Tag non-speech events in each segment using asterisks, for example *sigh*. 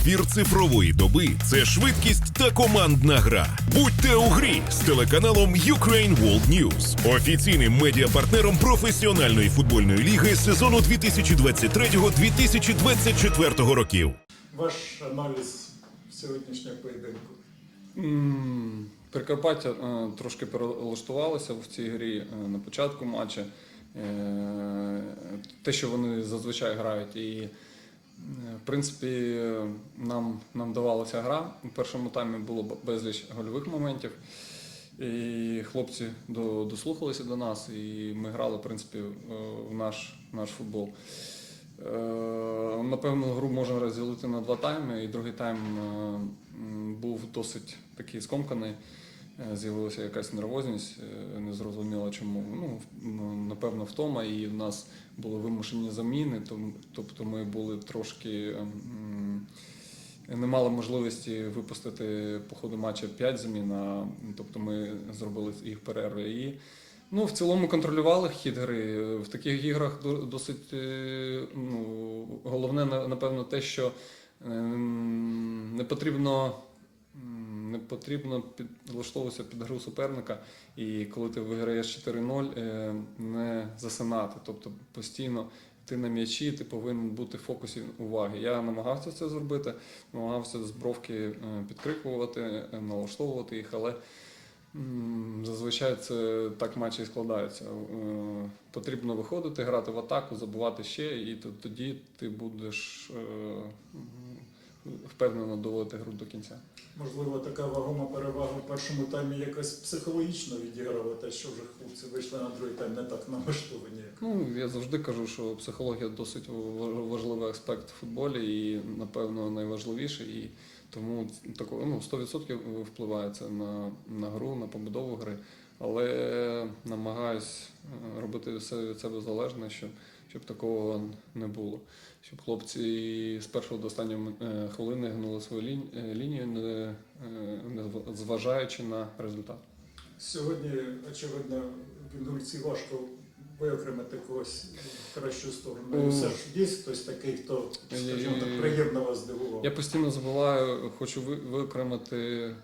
Ефір цифрової доби це швидкість та командна гра. Будьте у грі з телеканалом Ukraine World News, офіційним медіапартнером професіональної футбольної ліги сезону 2023-2024 років. Ваш аналіз сьогоднішнього поєдинку. Прикарпаття е, трошки перелаштувалося в цій грі е, на початку матча. Е, Те, що вони зазвичай грають. І, в принципі, е, нам, нам давалася гра. У першому таймі було безліч гольових моментів. І хлопці до- дослухалися до нас, і ми грали, в принципі, е, в наш, наш футбол. Е, Напевно, гру можна розділити на два тайми, і другий тайм е, був досить такий скомканий. Е, З'явилася якась нервозність, е, не зрозуміло чому. Ну, напевно, втома, і в нас були вимушені заміни, тобто ми були трошки. Не мали можливості випустити по ходу матча 5 замін, а, тобто ми зробили їх перерви. І Ну, в цілому контролювали хід гри. В таких іграх досить е, ну, головне, напевно, те, що ем, не потрібно. Не потрібно підлаштовуватися під гру суперника, і коли ти виграєш 4-0, е, не засинати. Тобто постійно ти на м'ячі, ти повинен бути в фокусі уваги. Я намагався це зробити, намагався з бровки е, підкрикувати, е, налаштовувати їх, але Зазвичай це так матчі складаються. Потрібно виходити, грати в атаку, забувати ще, і то- тоді ти будеш впевнено доводити гру до кінця. Можливо, така вагома перевага в першому таймі якось психологічно відіграла те, що вже хлопці вийшли на другий тайм не так налаштовані. Ну, я завжди кажу, що психологія досить важливий аспект в футболі і, напевно, найважливіший. І тому тако, ну, 100% впливає це на, на гру, на побудову гри. Але намагаюсь е, робити все від себе залежне, щоб, щоб такого не було. Щоб хлопці з першого до останньої е, хвилини гнули свою е, лінію, не, не зважаючи на результат. Сьогодні, очевидно, в інгульці важко виокремити когось в кращу сторону. І все ж є хтось такий, хто, скажімо так, приємно вас здивував. Я постійно забуваю, хочу ви- виокремити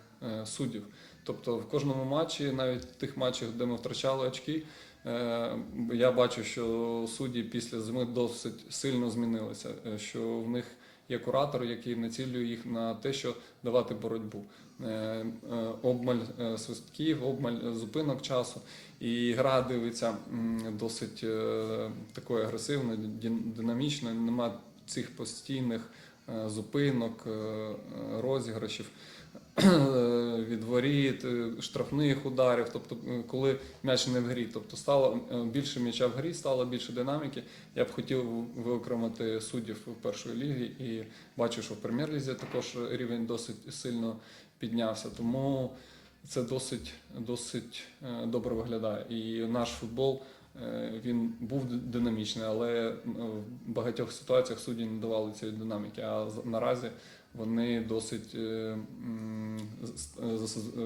суддів. Тобто в кожному матчі, навіть в тих матчах, де ми втрачали очки, е, я бачу, що судді після зими досить сильно змінилися, е, що в них є куратор, який націлює їх на те, що давати боротьбу. Е, Обмаль свистків, обмаль зупинок часу. І гра дивиться досить такою агресивною, дин- динамічною. Нема цих постійних зупинок, розіграшів *clears throat* від воріт, е, штрафних ударів. Тобто, коли м'яч не в грі, тобто стало е, більше м'яча в грі, стало більше динаміки. Я б хотів виокремити суддів першої ліги і бачу, що в прем'єр-лізі також рівень досить сильно піднявся. Тому це досить, досить е, добре виглядає. І наш футбол. Е, Він був динамічний, але е, в багатьох ситуаціях судді не давали цієї динаміки. А наразі вони досить е,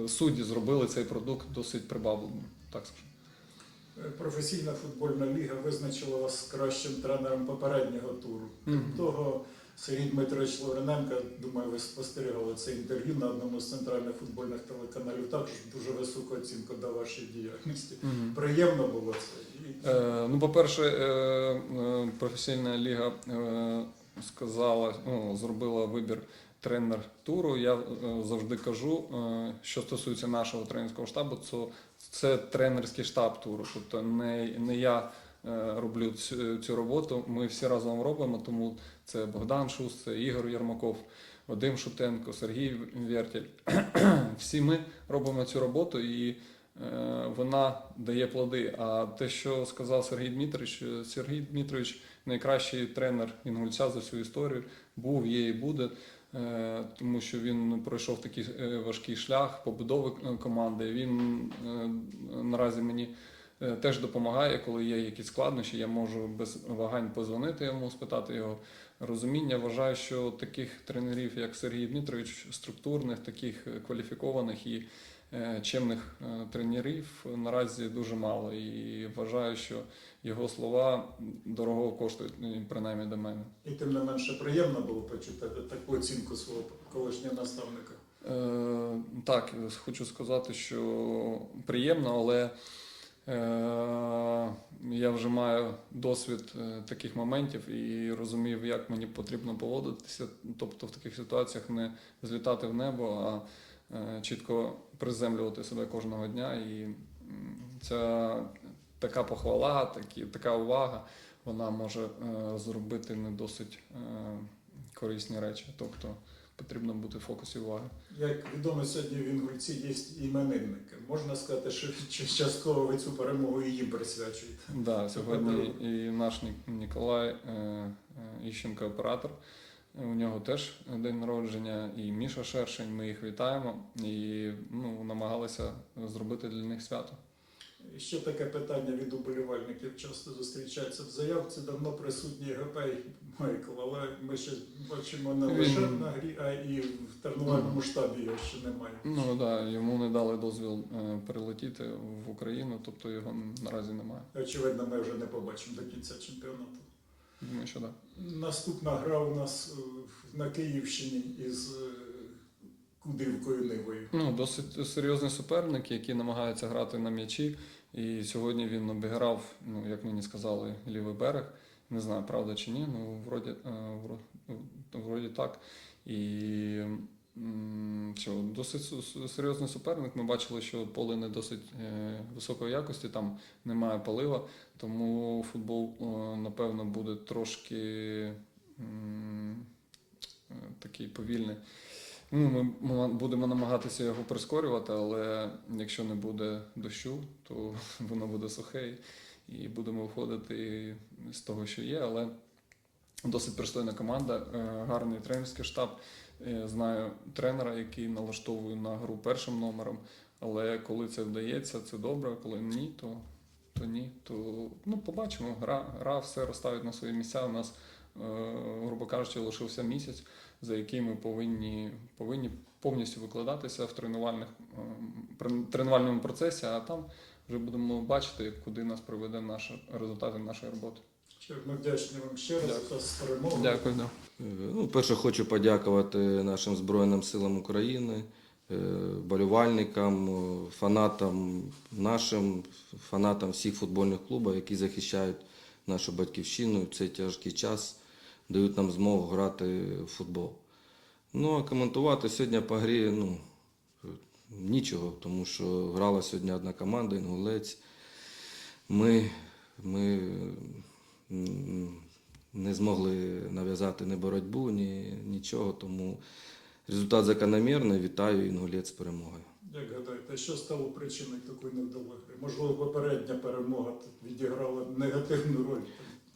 судді зробили цей продукт досить прибавленим. Так скажу. Професійна футбольна ліга визначила вас кращим тренером попереднього туру. Крім Мгм. того, Сергій Дмитрович Лавриненко, думаю, ви спостерігали це інтерв'ю на одному з центральних футбольних телеканалів. Також дуже високу оцінку дав вашій діяльності. Приємно було це. Е, ну, по-перше, е, е, професійна ліга сказала, ну, зробила вибір тренер туру. Я завжди кажу, що стосується нашого тренерського штабу, то це тренерський штаб туру. Тобто не, не я роблю цю, цю роботу. Ми всі разом робимо, тому це Богдан Шус, це Ігор Єрмаков, Вадим Шутенко, Сергій Вертіль. *clears throat* Всі ми робимо цю роботу і вона дає плоди. А те, що сказав Сергій Дмитрович, е, Сергій Дмитрович найкращий тренер Інгульця за всю історію, був, є і буде. е, Тому що він пройшов такий е, важкий шлях побудови е, команди. Він е, наразі мені е, теж допомагає, коли є якісь складнощі. Я можу без вагань позвонити йому, спитати його розуміння. Вважаю, що таких тренерів, як Сергій Дмитрович, структурних, таких е, кваліфікованих і е, чемних е, тренерів наразі дуже мало. І вважаю, що його слова дорого коштують, ну, принаймні до мене. І тим не менше приємно було почути таку оцінку свого колишнього наставника. Е, так, хочу сказати, що приємно, але е, я вже маю досвід е, таких моментів і розумів, як мені потрібно поводитися. Тобто в таких ситуаціях не злітати в небо, а е, чітко приземлювати себе кожного дня. І ця така похвала, такі, така увага, вона може е, зробити не досить е, корисні речі. Тобто потрібно бути в фокусі уваги. Як відомо, сьогодні в Інгульці є іменинники. Можна сказати, що частково ви цю перемогу і їм присвячуєте. Да, сьогодні і наш Ніколай е, е, Іщенко оператор. У нього теж день народження, і Міша Шершень. Ми їх вітаємо і ну, намагалися зробити для них свято. Ще таке питання від уболівальників часто зустрічається в заявці. Давно присутній Гапей Майкл, але ми ще бачимо не лише Він- на грі, а і в тренувальному штабі його ще немає. Ну да, йому не дали дозвіл е, перелетіти в Україну, тобто його наразі немає. Очевидно, ми вже не побачимо до кінця чемпіонату. Думаю, що так. Наступна гра у нас е, на Київщині із е, Кудрівкою Нивою. Ну, досить серйозний суперник, який намагається грати на м'ячі. І сьогодні він обіграв, ну, як мені сказали, лівий берег. Не знаю, правда чи ні, ну вроді, е, вро- вроді так. І що, досить серйозний суперник. Ми бачили, що поле не досить е, високої якості, там немає полива, тому футбол, е, напевно, буде трошки е, такий повільний. Ну, ми будемо намагатися його прискорювати, але якщо не буде дощу, то *laughs* воно буде сухе і будемо виходити з того, що є. Але досить пристойна команда, гарний тренерський штаб. Е, Знаю тренера, який налаштовує на гру першим номером. Але коли це вдається, це добре. Коли ні, то, то ні. То ну, побачимо. Гра, гра все розставить на свої місця. У нас, е, грубо кажучи, лишився місяць за який ми повинні, повинні повністю викладатися в тренувальних, при- тренувальному процесі, а там вже будемо бачити, куди нас приведе наші результати нашої роботи. Ми вдячні вам ще раз Дякую. за з перемогою. Дякую. Да. Ну, перше, хочу подякувати нашим Збройним силам України, е, болівальникам, е, фанатам нашим, фанатам всіх футбольних клубів, які захищають нашу батьківщину в цей тяжкий час, дають нам змогу грати в футбол. Ну, а коментувати сьогодні по грі ну, нічого, тому що грала сьогодні одна команда, інгулець. Ми, ми не змогли нав'язати ні боротьбу, ні нічого. Тому результат закономірний. Вітаю інгулець з перемогою. Як гадаєте, що стало причиною такої невдалої? Можливо, попередня перемога відіграла негативну роль.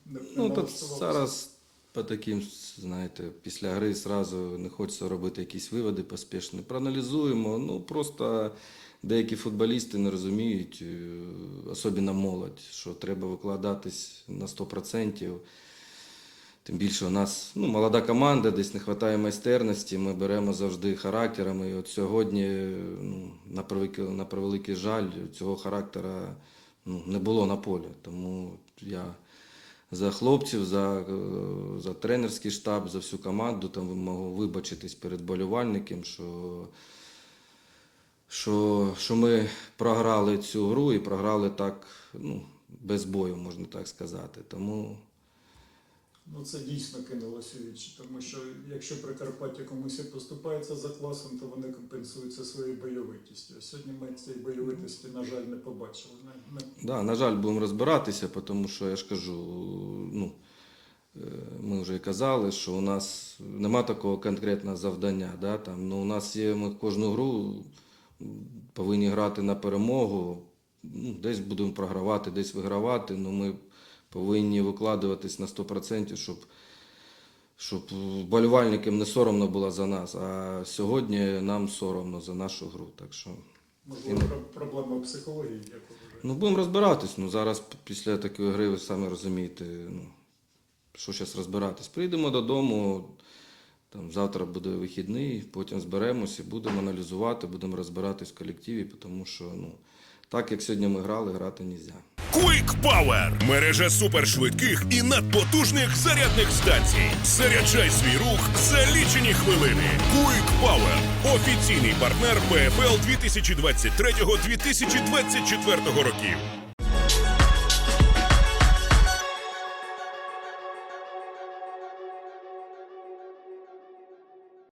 Не- Ну, то зараз по таким, знаєте, після гри зразу не хочеться робити якісь виводи поспішні. Проаналізуємо. Ну просто деякі футболісти не розуміють, е, особливо молодь, що треба викладатись на 100%. Тим більше у нас ну, молода команда, десь не вистачає майстерності. Ми беремо завжди характерами. І от сьогодні, ну, на превеликий, на превеликий жаль, цього характера ну, не було на полі. Тому я за хлопців, за, е, за тренерський штаб, за всю команду там можу вибачитись перед болівальником, що, що, що ми програли цю гру і програли так, ну, без бою, можна так сказати. Тому Ну, це дійсно кинулося у вічі, тому що якщо Прикарпаття комусь і поступається за класом, то вони компенсуються своєю бойовитістю. А сьогодні ми цієї бойовитості, на жаль, не побачили. Не... Да, на жаль, будемо розбиратися, тому що я ж кажу, ну, е, ми вже казали, що у нас нема такого конкретного завдання. Да, там, ну, у нас є, ми кожну гру повинні грати на перемогу. Ну, десь будемо програвати, десь вигравати, але ми повинні викладуватись на 100%, щоб, щоб болівальникам не соромно було за нас. А сьогодні нам соромно за нашу гру. Так що... Можливо, проблема психології, як ви? Ну, будемо розбиратись. Ну, зараз після такої гри, ви самі розумієте, ну, що зараз розбиратись. Прийдемо додому, Там завтра буде вихідний, потім зберемося, будемо аналізувати, будемо розбиратись в колективі, тому що ну, так як сьогодні ми грали, грати не можна. Quick Power – мережа супершвидких і надпотужних зарядних станцій. Заряджай свій рух за лічені хвилини. Quick Power – офіційний партнер ПФЛ 2023-2024 років.